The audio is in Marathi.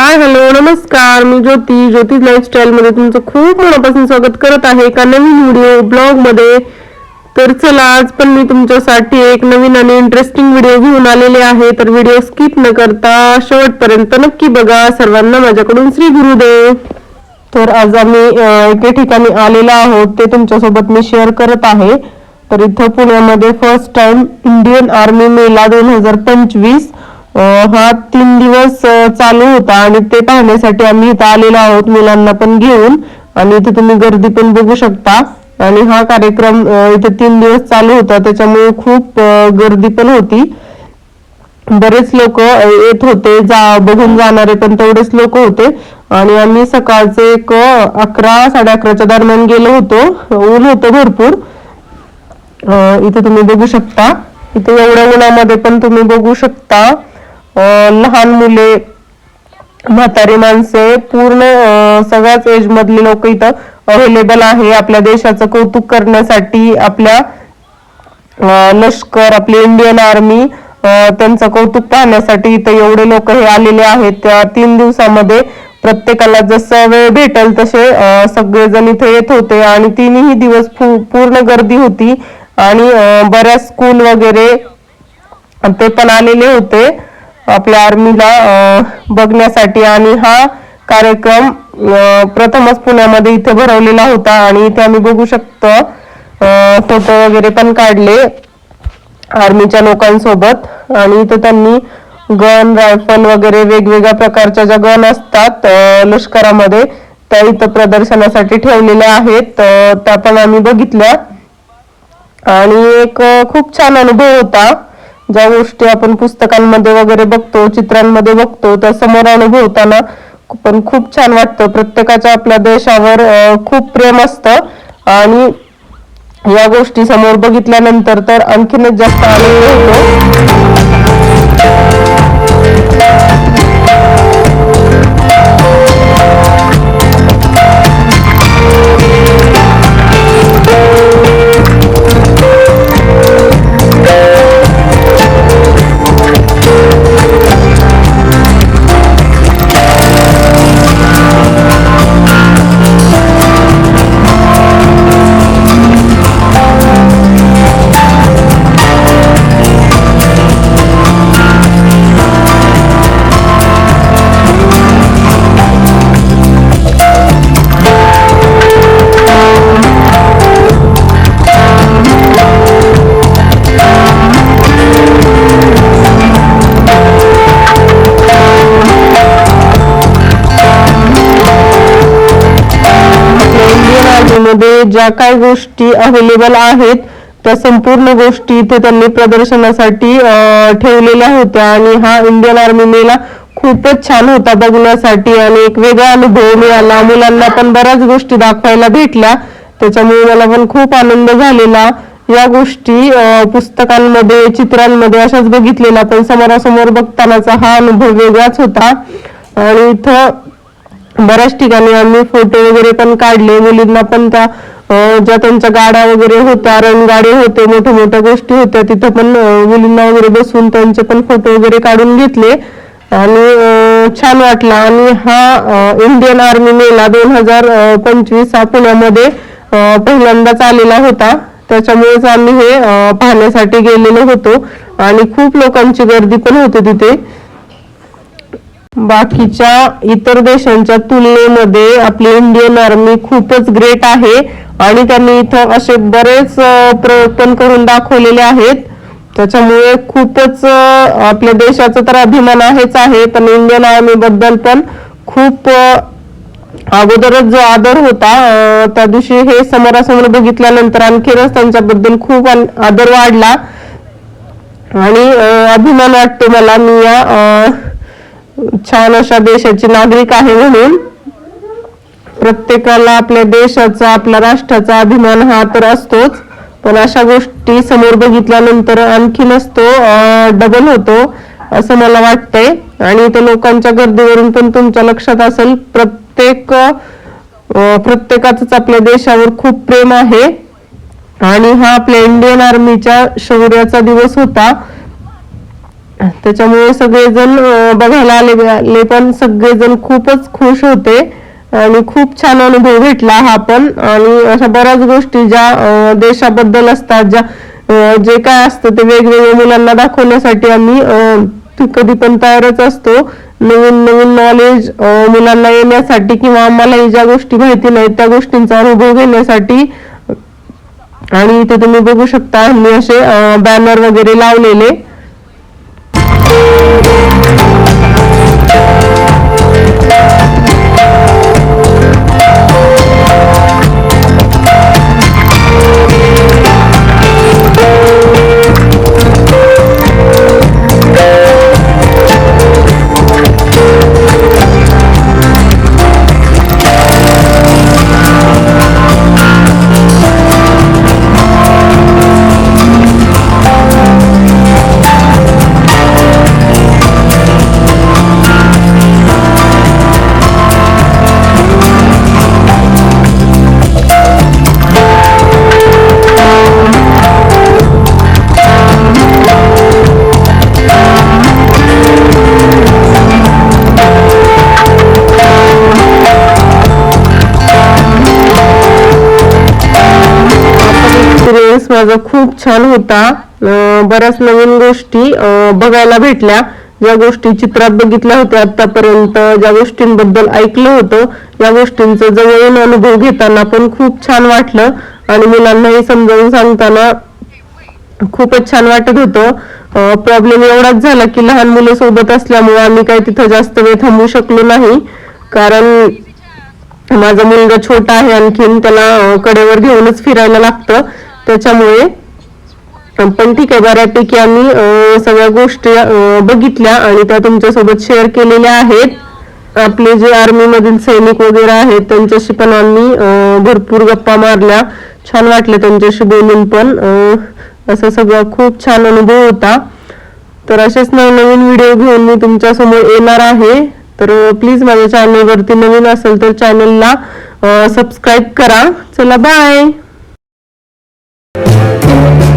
हाय हॅलो नमस्कार. मी ज्योती. ज्योती लाईफस्टाईल मध्ये तुमचं खूप मनापासून स्वागत करत आहे एका नवीन व्हिडिओ ब्लॉगमध्ये. तर चला आज पण मी तुमच्यासाठी एक नवीन आणि इंटरेस्टिंग व्हिडिओ घेऊन आलेले आहे. तर व्हिडिओ स्किप न करता शेवटपर्यंत नक्की बघा. सर्वांना माझ्याकडून श्री गुरुदेव तर आज आम्ही अं, एके ठिकाणी आलेलो आहोत. ते तुमच्यासोबत मी शेअर करत आहे. तर इथं पुण्यामध्ये फर्स्ट टाइम इंडियन आर्मी मेला दोन हजार पंचवीस हा तीन दिवस चालू होता आणि ते पाहण्यासाठी आम्ही इथं आलेलो आहोत मुलांना पण घेऊन. आणि इथे तुम्ही गर्दी पण बघू शकता. आणि हा कार्यक्रम इथे तीन दिवस चालू होता. त्याच्यामुळे खूप गर्दी पण होती. बरेच लोक येत होते. जा बघून जाणारे पण तेवढेच लोक होते. आणि आम्ही सकाळचे एक अकरा साडे अकराच्या दरम्यान गेलो होतो. ऊन होतं भरपूर. इथे तुम्ही बघू शकता. इथे एवढ्या उन्हामध्ये पण तुम्ही बघू शकता. लहान मुले म्हातारी माणसे पूर्ण सगळ्याच एज मधले लोक इथं अवेलेबल आहे. आपल्या देशाचं कौतुक करण्यासाठी आपल्या लष्कर आपली इंडियन आर्मी त्यांचं कौतुक पाहण्यासाठी इथं एवढे लोक हे आलेले आहेत. त्या तीन दिवसामध्ये प्रत्येकाला जसं वेळ भेटेल तसे सगळेजण इथे येत होते आणि तिन्ही दिवस पूर्ण गर्दी होती. आणि बऱ्याच स्कूल वगैरे ते पण आलेले होते. आपल्या आर्मीला बघण्यासाठी. आणि हा कार्यक्रम प्रथमच पुण्यामध्ये इथे भरवलेला होता. आणि इथे आम्ही बघू शकतो फोटो वगैरे पण काढले आर्मीच्या लोकांसोबत. आणि इथे त्यांनी गन रायफल वगैरे वेगवेगळ्या प्रकारच्या ज्या गन असतात लष्करामध्ये त्या इथं प्रदर्शनासाठी ठेवलेल्या आहेत. त्या पण आम्ही बघितल्या. आणि एक खूप छान अनुभव होता. ज्या गोष्टी आपण पुस्तकांमध्ये वगैरे बघतो चित्रांमध्ये बघतो त्या समोर अनुभवताना पण खूप छान वाटतं. प्रत्येकाच्या आपल्या देशावर खूप प्रेम असतं. आणि या गोष्टी समोर बघितल्यानंतर तर आणखीनच जास्त आनंद होतो. ज्या काही गोष्टी अवेलेबल आहेत त्या संपूर्ण गोष्टी इथे त्यांनी प्रदर्शनासाठी ठेवलेल्या होत्या. आणि हा इंडियन आर्मी मेला खूपच छान होता बघण्यासाठी आणि एक वेगळा अनुभव मिळाला. मुलांना पण बऱ्याच गोष्टी दाखवायला भेटल्या. त्याच्यामुळे मला पण खूप आनंद झालेला. या गोष्टी पुस्तकांमध्ये चित्रांमध्ये अशाच बघितलेल्या पण समोरासमोर बघतानाचा हा अनुभव वेगळाच होता. आणि इथं बऱ्याच ठिकाणी आम्ही फोटो वगैरे पण काढले. मुलींना पण त्या ज्या त्यांच्या गाड्या वगैरे होत्या रणगाडे होते मोठ्या मोठ्या गोष्टी होत्या तिथं पण मुलींना वगैरे बसून त्यांचे पण फोटो वगैरे काढून घेतले. आणि छान वाटला. आणि हा इंडियन आर्मी मेला दोन हजार पंचवीस हा पुण्यामध्ये पहिल्यांदाच आलेला होता. त्याच्यामुळेच आम्ही हे पाहण्यासाठी गेलेलो होतो. आणि खूप लोकांची गर्दी पण होती तिथे. बाकीच्या इतर देशांच्या तुलनेमध्ये आपली इंडियन आर्मी खूपच ग्रेट आहे. आणि त्यांनी इथं असे बरेच प्रयोग पण करून दाखवलेले आहेत. त्याच्यामुळे खूपच आपल्या देशाचा तर अभिमान आहेच आहे. पण इंडियन आर्मी बद्दल पण खूप अगोदरच जो आदर होता त्या दिवशी हे समोरासमोर बघितल्यानंतर आणखीनच त्यांच्याबद्दल खूप आदर वाढला. आणि अभिमान वाटतो मला. मी या छान अशा देशाचे नागरिक आहे म्हणून प्रत्येकाला आपल्या देशाचा आपल्या राष्ट्राचा अभिमान हा तर असतोच. पण अशा गोष्टी समोर बघितल्यानंतर आणखीनच तो डबल होतो असं मला वाटतंय. आणि त्या लोकांच्या गर्दीवरून पण तुमच्या लक्षात असेल प्रत्येक अं, प्रत्येकाचंच आपल्या देशावर खूप प्रेम आहे. आणि हा आपल्या इंडियन आर्मीच्या शौर्याचा दिवस होता. त्याच्यामुळे सगळेजण बघायला आले आले पण सगळेजण खूपच खुश होते. आणि खूप छान अनुभव भेटला हा पण. आणि अशा बऱ्याच गोष्टी ज्या देशाबद्दल असतात ज्या जे काय असतं ते वेगवेगळ्या मुलांना दाखवण्यासाठी आम्ही कधी पण तयारच असतो. नवीन नवीन नॉलेज मुलांना येण्यासाठी किंवा आम्हालाही ज्या गोष्टी माहिती नाहीत त्या गोष्टींचा अनुभव घेण्यासाठी. आणि इथे तुम्ही बघू शकता आम्ही असे बॅनर वगैरे लावलेले. Música एक्सपिरियन्स माझा खूप छान होता. बऱ्याच नवीन गोष्टी अं, बघायला भेटल्या. ज्या गोष्टी चित्रात बघितल्या होत्या आतापर्यंत ज्या गोष्टींबद्दल ऐकलं होतं या गोष्टींचं जवळून अनुभव घेताना पण खूप छान वाटलं. आणि मुलांनाही समजावून सांगताना खूपच छान वाटत होतं. प्रॉब्लेम एवढाच झाला की लहान मुलं सोबत असल्यामुळे आम्ही काही तिथं जास्त वेळ थांबू शकलो नाही. कारण माझा मुलगा छोटा आहे आणखीन त्याला कडेवर घेऊनच फिरायला लागतं. त्याच्यामुळे पण ठीक आहे बऱ्यापैकी आम्ही सगळ्या गोष्टी बघितल्या आणि त्या तुमच्यासोबत शेअर केलेल्या आहेत. आपले जे आर्मीमधील सैनिक वगैरे आहेत त्यांच्याशी पण आम्ही भरपूर गप्पा मारल्या. छान वाटलं त्यांच्याशी बोलून पण. असं सगळं खूप छान अनुभव होता. तर असेच नवनवीन व्हिडिओ घेऊन मी तुमच्यासमोर येणार आहे. तर प्लीज माझ्या चॅनलवरती नवीन असेल तर चॅनलला सबस्क्राईब करा. चला बाय Thank you.